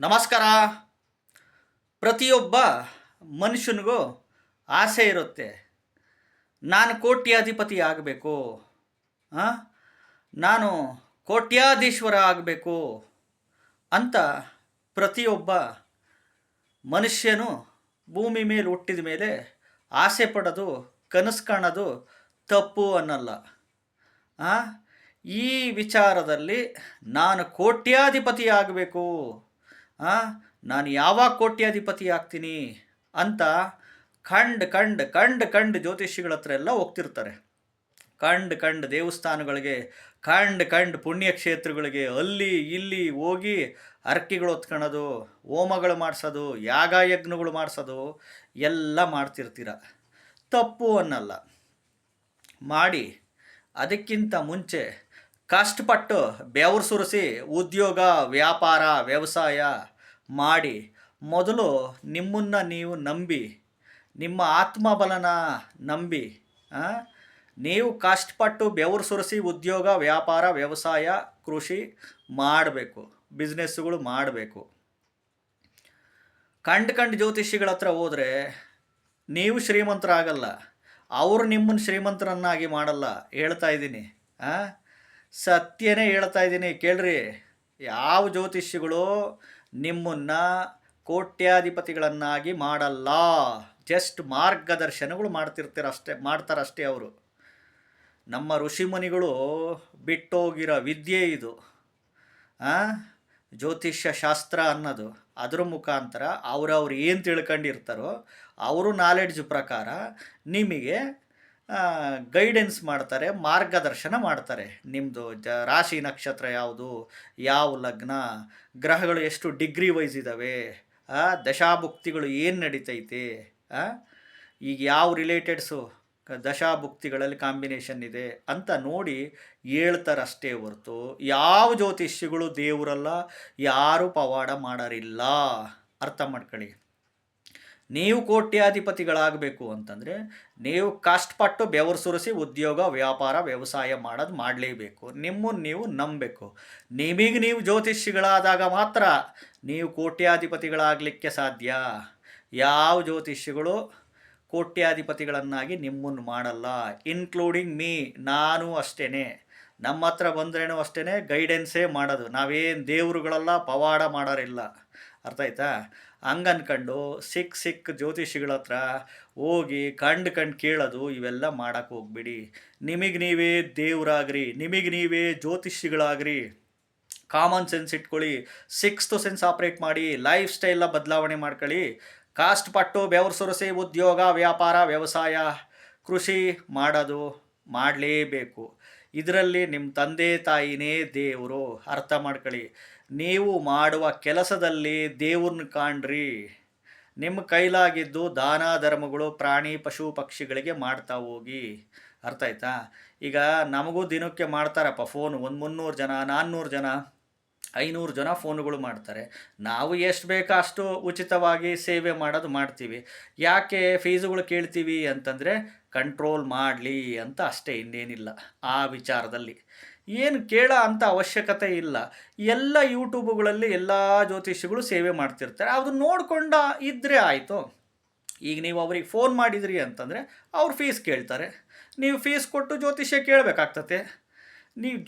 ನಮಸ್ಕಾರ. ಪ್ರತಿಯೊಬ್ಬ ಮನುಷ್ಯನಿಗೂ ಆಸೆ ಇರುತ್ತೆ. ನಾನು ಕೋಟ್ಯಾಧಿಪತಿ ಆಗಬೇಕು. ನಾನು ಕೋಟ್ಯಾಧೀಶ್ವರ ಆಗಬೇಕು ಅಂತ ಪ್ರತಿಯೊಬ್ಬ ಮನುಷ್ಯನು ಭೂಮಿ ಮೇಲೆ ಹುಟ್ಟಿದ ಮೇಲೆ ಆಸೆ ಪಡೋದು, ಕನಸು ಕಾಣೋದು ತಪ್ಪು ಅನ್ನಲ್ಲ? ಈ ವಿಚಾರದಲ್ಲಿ ನಾನು ಕೋಟ್ಯಾಧಿಪತಿ ಆಗಬೇಕು. ನಾನು ಯಾವಾಗ ಕೋಟ್ಯಾಧಿಪತಿ ಆಗ್ತೀನಿ ಅಂತ ಕಂಡು ಕಂಡು ಕಂಡು ಕಂಡು ಜ್ಯೋತಿಷಿಗಳ ಹತ್ರ ಎಲ್ಲ ಹೋಗ್ತಿರ್ತಾರೆ. ಕಂಡು ಕಂಡು ದೇವಸ್ಥಾನಗಳಿಗೆ ಕಂಡು ಕಂಡು ಪುಣ್ಯಕ್ಷೇತ್ರಗಳಿಗೆ ಅಲ್ಲಿ, ಇಲ್ಲಿ ಹೋಗಿ ಅರ್ಕಿಗಳು ಹೊತ್ಕೊಳೋದು, ಹೋಮಗಳು ಮಾಡಿಸೋದು, ಯಾಗ ಯಜ್ಞಗಳು ಮಾಡಿಸೋದು ಎಲ್ಲ ಮಾಡ್ತಿರ್ತೀರ. ತಪ್ಪು ಅನ್ನಲ್ಲ. ಮಾಡಿ ಅದಕ್ಕಿಂತ ಮುಂಚೆ ಕಷ್ಟಪಟ್ಟು ಬೆವರು ಸುರಿಸಿ ಉದ್ಯೋಗ, ವ್ಯಾಪಾರ, ವ್ಯವಸಾಯ ಮಾಡಿ. ಮೊದಲು ನಿಮ್ಮನ್ನು ನೀವು ನಂಬಿ, ನಿಮ್ಮ ಆತ್ಮಬಲನ ನಂಬಿ? ನೀವು ಕಷ್ಟಪಟ್ಟು ಬೆವರು ಸುರಿಸಿ ಉದ್ಯೋಗ, ವ್ಯಾಪಾರ, ವ್ಯವಸಾಯ, ಕೃಷಿ ಮಾಡಬೇಕು ಬಿಸ್ನೆಸ್ಗಳು ಮಾಡಬೇಕು. ಕಂಡು ಕಂಡು ಜ್ಯೋತಿಷಿಗಳ ಹತ್ರ ಹೋದರೆ ನೀವು ಶ್ರೀಮಂತರಾಗಲ್ಲ, ಅವರು ನಿಮ್ಮನ್ನು ಶ್ರೀಮಂತರನ್ನಾಗಿ ಮಾಡಲ್ಲ ಹೇಳ್ತಾ ಇದ್ದೀನಿ ಸತ್ಯನೇ ಹೇಳ್ತಾ ಇದ್ದೀನಿ, ಕೇಳ್ರಿ. ಯಾವ ಜ್ಯೋತಿಷಿಗಳು ನಿಮ್ಮನ್ನು ಕೋಟ್ಯಾಧಿಪತಿಗಳನ್ನಾಗಿ ಮಾಡಲ್ಲ. ಜಸ್ಟ್ ಮಾರ್ಗದರ್ಶನಗಳು ಮಾಡ್ತಿರ್ತಾರೆ ಅಷ್ಟೇ, ಮಾಡ್ತಾರಷ್ಟೇ ಅವರು. ನಮ್ಮ ಋಷಿಮುನಿಗಳು ಬಿಟ್ಟೋಗಿರೋ ವಿದ್ಯೆ ಇದು? ಜ್ಯೋತಿಷ್ಯ ಶಾಸ್ತ್ರ ಅನ್ನೋದು. ಅದರ ಮುಖಾಂತರ ಅವರವ್ರು ಏನು ತಿಳ್ಕೊಂಡಿರ್ತಾರೋ, ಅವರು ನಾಲೆಡ್ಜ್ ಪ್ರಕಾರ ನಿಮಗೆ ಗೈಡೆನ್ಸ್ ಮಾಡ್ತಾರೆ, ಮಾರ್ಗದರ್ಶನ ಮಾಡ್ತಾರೆ ನಿಮ್ಮದು ಜ, ರಾಶಿ ನಕ್ಷತ್ರ ಯಾವುದು, ಯಾವ ಲಗ್ನ, ಗ್ರಹಗಳು ಎಷ್ಟು ಡಿಗ್ರಿ ವೈಸ್ ಇದ್ದಾವೆ ದಶಾಭುಕ್ತಿಗಳು ಏನು ನಡೀತೈತೆ? ಈಗ ಯಾವ ರಿಲೇಟೆಡ್ಸು ದಶಾಭುಕ್ತಿಗಳಲ್ಲಿ ಕಾಂಬಿನೇಷನ್ ಇದೆ ಅಂತ ನೋಡಿ ಹೇಳ್ತಾರಷ್ಟೇ ಹೊರ್ತು, ಯಾವ ಜ್ಯೋತಿಷ್ಯಗಳು ದೇವರಲ್ಲ, ಯಾರು ಪವಾಡ ಮಾಡೋರಿಲ್ಲ ಅರ್ಥ ಮಾಡ್ಕೊಳ್ಳಿ ನೀವು ಕೋಟ್ಯಾಧಿಪತಿಗಳಾಗಬೇಕು ಅಂತಂದರೆ ನೀವು ಕಷ್ಟಪಟ್ಟು ಬೆವರು ಸುರಿಸಿ ಉದ್ಯೋಗ, ವ್ಯಾಪಾರ, ವ್ಯವಸಾಯ ಮಾಡೋದು ಮಾಡಲೇಬೇಕು. ನಿಮ್ಮನ್ನು ನೀವು ನಂಬಬೇಕು. ನಿಮಗೆ ನೀವು ಜ್ಯೋತಿಷಿಗಳಾದಾಗ ಮಾತ್ರ ನೀವು ಕೋಟ್ಯಾಧಿಪತಿಗಳಾಗಲಿಕ್ಕೆ ಸಾಧ್ಯ. ಯಾವ ಜ್ಯೋತಿಷ್ಯಗಳು ಕೋಟ್ಯಾಧಿಪತಿಗಳನ್ನಾಗಿ ನಿಮ್ಮನ್ನು ಮಾಡಲ್ಲ. ಇನ್ಕ್ಲೂಡಿಂಗ್ ಮೀ ನಾನು ಅಷ್ಟೇ ನಮ್ಮ ಹತ್ರ ಬಂದ್ರೇನೂ ಅಷ್ಟೇ ಗೈಡೆನ್ಸೇ ಮಾಡೋದು. ನಾವೇನು ದೇವರುಗಳೆಲ್ಲ, ಪವಾಡ ಮಾಡೋರಿಲ್ಲ. ಅರ್ಥ ಆಯ್ತಾ? ಹಂಗನ್ಕಂಡು ಸಿಕ್ ಸಿಕ್ ಜ್ಯೋತಿಷಿಗಳ ಹತ್ರ ಹೋಗಿ ಕಂಡು ಕಂಡು ಕೇಳೋದು ಇವೆಲ್ಲ ಮಾಡೋಕ್ಕೆ ಹೋಗ್ಬಿಡಿ. ನಿಮಗೆ ನೀವೇ ದೇವರಾಗ್ರಿ, ನಿಮಗೆ ನೀವೇ ಜ್ಯೋತಿಷಿಗಳಾಗ್ರಿ. ಕಾಮನ್ ಸೆನ್ಸ್ ಇಟ್ಕೊಳ್ಳಿ, ಸಿಕ್ಸ್ತ್ ಸೆನ್ಸ್ ಆಪ್ರೇಟ್ ಮಾಡಿ, ಲೈಫ್ ಸ್ಟೈಲ್ನ ಬದಲಾವಣೆ ಮಾಡ್ಕೊಳ್ಳಿ. ಕಾಸ್ಟ್ ಪಟ್ಟು ಬೆವರು ಸೊರಸೆ, ಉದ್ಯೋಗ, ವ್ಯಾಪಾರ, ವ್ಯವಸಾಯ, ಕೃಷಿ ಮಾಡೋದು ಮಾಡಲೇಬೇಕು. ಇದರಲ್ಲಿ ನಿಮ್ಮ ತಂದೆ ತಾಯಿನೇ ದೇವರು. ಅರ್ಥ ಮಾಡ್ಕೊಳ್ಳಿ. ನೀವು ಮಾಡುವ ಕೆಲಸದಲ್ಲಿ ದೇವ್ರನ್ನ ಕಾಣ್ರಿ. ನಿಮ್ಮ ಕೈಲಾಗಿದ್ದು ದಾನ ಧರ್ಮಗಳು ಪ್ರಾಣಿ, ಪಶು, ಪಕ್ಷಿಗಳಿಗೆ ಮಾಡ್ತಾ ಹೋಗಿ. ಅರ್ಥ ಆಯ್ತಾ? ಈಗ ನಮಗೂ ದಿನಕ್ಕೆ ಮಾಡ್ತಾರಪ್ಪ ಫೋನ್ ಒಂದು ಮುನ್ನೂರು ಜನ, ನಾನ್ನೂರು ಜನ. ಐನೂರು ಜನ ಫೋನುಗಳು ಮಾಡ್ತಾರೆ. ನಾವು ಎಷ್ಟು ಬೇಕೋ ಅಷ್ಟು ಉಚಿತವಾಗಿ ಸೇವೆ ಮಾಡೋದು ಮಾಡ್ತೀವಿ. ಯಾಕೆ ಫೀಸುಗಳು ಕೇಳ್ತೀವಿ ಅಂತಂದರೆ ಕಂಟ್ರೋಲ್ ಮಾಡಲಿ ಅಂತ ಅಷ್ಟೇ ಇನ್ನೇನಿಲ್ಲ ಆ ವಿಚಾರದಲ್ಲಿ. ಏನು ಕೇಳೋ ಅಂತ ಅವಶ್ಯಕತೆ ಇಲ್ಲ. ಎಲ್ಲ ಯೂಟ್ಯೂಬ್ಗಳಲ್ಲಿ ಎಲ್ಲ ಜ್ಯೋತಿಷಿಗಳು ಸೇವೆ ಮಾಡ್ತಿರ್ತಾರೆ. ಅದನ್ನ ನೋಡ್ಕೊಂಡ ಇದ್ದರೆ ಆಯಿತು. ಈಗ ನೀವು ಅವ್ರಿಗೆ ಫೋನ್ ಮಾಡಿದ್ರಿ ಅಂತಂದರೆ ಅವ್ರು ಫೀಸ್ ಕೇಳ್ತಾರೆ. ನೀವು ಫೀಸ್ ಕೊಟ್ಟು ಜ್ಯೋತಿಷ್ಯ ಕೇಳಬೇಕಾಗ್ತತೆ. ನೀವು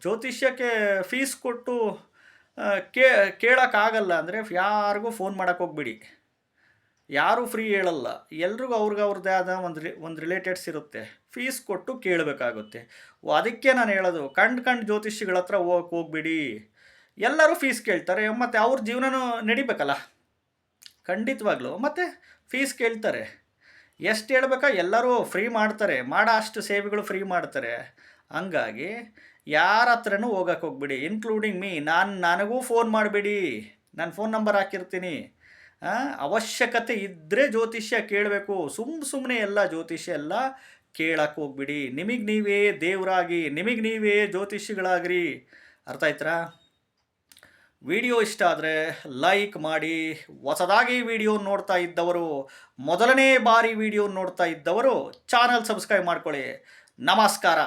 ಜ್ಯೋತಿಷ್ಯಕ್ಕೆ ಫೀಸ್ ಕೊಟ್ಟು ಕೇ, ಕೇಳೋಕ್ಕಾಗಲ್ಲ ಅಂದರೆ ಯಾರಿಗೂ ಫೋನ್ ಮಾಡೋಕ್ಕೆ ಹೋಗ್ಬಿಡಿ. ಯಾರೂ ಫ್ರೀ ಹೇಳಲ್ಲ. ಎಲ್ರಿಗೂ ಅವ್ರಿಗೆ ಅವ್ರದ್ದೇ ಆದ ಒಂದು ರಿ, ಒಂದು ರಿಲೇಟೆಡ್ಸ್ ಇರುತ್ತೆ. ಫೀಸ್ ಕೊಟ್ಟು ಕೇಳಬೇಕಾಗುತ್ತೆ. ಅದಕ್ಕೆ ನಾನು ಹೇಳೋದು. ಕಂಡು ಕಂಡು ಜ್ಯೋತಿಷಿಗಳ ಹತ್ರ ಹೋಗಕ್ಕೆ ಹೋಗ್ಬಿಡಿ. ಎಲ್ಲರೂ ಫೀಸ್ ಕೇಳ್ತಾರೆ. ಮತ್ತು ಅವ್ರ ಜೀವನನೂ ನಡಿಬೇಕಲ್ಲ. ಖಂಡಿತವಾಗ್ಲೂ. ಮತ್ತು ಫೀಸ್ ಕೇಳ್ತಾರೆ. ಎಷ್ಟು ಹೇಳ್ಬೇಕಾ? ಎಲ್ಲರೂ ಫ್ರೀ ಮಾಡ್ತಾರೆ. ಮಾಡೋ ಅಷ್ಟು ಸೇವೆಗಳು ಫ್ರೀ ಮಾಡ್ತಾರೆ. ಹಂಗಾಗಿ ಯಾರ ಹತ್ರನೂ ಹೋಗಕ್ಕೆ ಹೋಗ್ಬಿಡಿ ಇನ್ಕ್ಲೂಡಿಂಗ್ ಮೀ ನಾನು, ನನಗೂ ಫೋನ್ ಮಾಡಬೇಡಿ. ನಾನು ಫೋನ್ ನಂಬರ್ ಹಾಕಿರ್ತೀನಿ. ಅವಶ್ಯಕತೆ ಇದ್ದರೆ ಜ್ಯೋತಿಷ್ಯ ಕೇಳಬೇಕು. ಸುಮ್ಮ ಸುಮ್ಮನೆ ಎಲ್ಲ ಜ್ಯೋತಿಷ್ಯ ಎಲ್ಲ ಕೇಳಕ್ಕೆ ಹೋಗ್ಬಿಡಿ. ನಿಮಗೆ ನೀವೇ ದೇವರಾಗಿ, ನಿಮಗೆ ನೀವೇ ಜ್ಯೋತಿಷಿಗಳಾಗ್ರಿ ಅರ್ಥ ಆಯ್ತಾ ವಿಡಿಯೋ ಇಷ್ಟ ಆದರೆ ಲೈಕ್ ಮಾಡಿ. ಹೊಸದಾಗಿ ವಿಡಿಯೋ ನೋಡ್ತಾ ಇದ್ದವರು, ಮೊದಲನೇ ಬಾರಿ ವಿಡಿಯೋ ನೋಡ್ತಾ ಇದ್ದವರು, ಚಾನಲ್ ಸಬ್ಸ್ಕ್ರೈಬ್ ಮಾಡ್ಕೊಳ್ಳಿ. ನಮಸ್ಕಾರ.